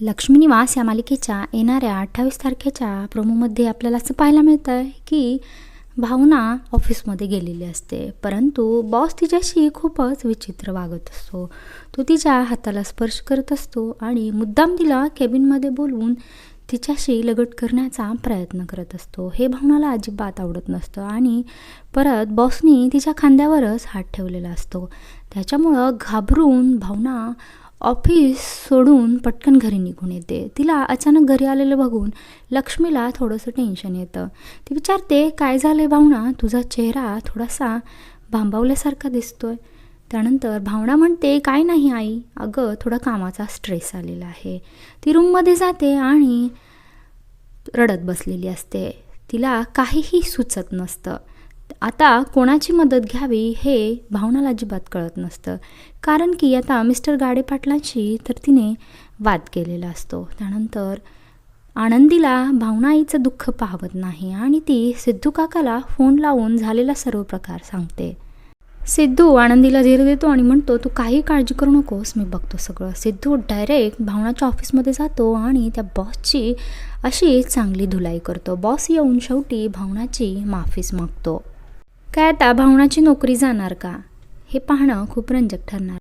लक्ष्मी निवास या मालिकेच्या येणाऱ्या अठ्ठावीस तारखेच्या प्रोमोमध्ये आपल्याला असं पाहायला मिळतं आहे की भावना ऑफिसमध्ये गेलेली असते. परंतु बॉस तिच्याशी खूपच विचित्र वागत असतो. तो तिच्या हाताला स्पर्श करत असतो आणि मुद्दाम तिला केबिनमध्ये बोलवून तिच्याशी लगट करण्याचा प्रयत्न करत असतो. हे भावनाला अजिबात आवडत नसतं आणि परत बॉसनी तिच्या खांद्यावरच हात ठेवलेला असतो. त्याच्यामुळं घाबरून भावना ऑफिस सोडून पटकन घरी निघून येते. तिला अचानक घरी आलेलं बघून लक्ष्मीला थोडंसं टेन्शन येतं. ती विचारते काय झालं भावना? तुझा चेहरा थोडासा भांबावल्यासारखा दिसतोय. त्यानंतर भावना म्हणते काय नाही आई. अगं थोडा कामाचा स्ट्रेस आलेला आहे. ती रूममध्ये जाते आणि रडत बसलेली असते. तिला काहीही सुचत नसतं. आता कोणाची मदत घ्यावी हे भावनाला अजिबात कळत नसतं. कारण की आता मिस्टर गाडे पाटलांशी तर तिने वाद केलेला असतो. त्यानंतर आनंदीला भावना आईचं दुःख पाहवत नाही आणि ती सिद्धू काकाला फोन लावून झालेला सर्व प्रकार सांगते. सिद्धू आनंदीला धीर देतो आणि म्हणतो तू काही काळजी करू नकोस मी बघतो सगळं. सिद्धू डायरेक्ट भावनाच्या ऑफिसमध्ये जातो आणि त्या बॉसची अशी चांगली धुलाई करतो. बॉस येऊन शेवटी भावनाची माफीच मागतो. काय आता भावनाची नोकरी जाणार का? हे पाहणं खूप रंजक ठरणार.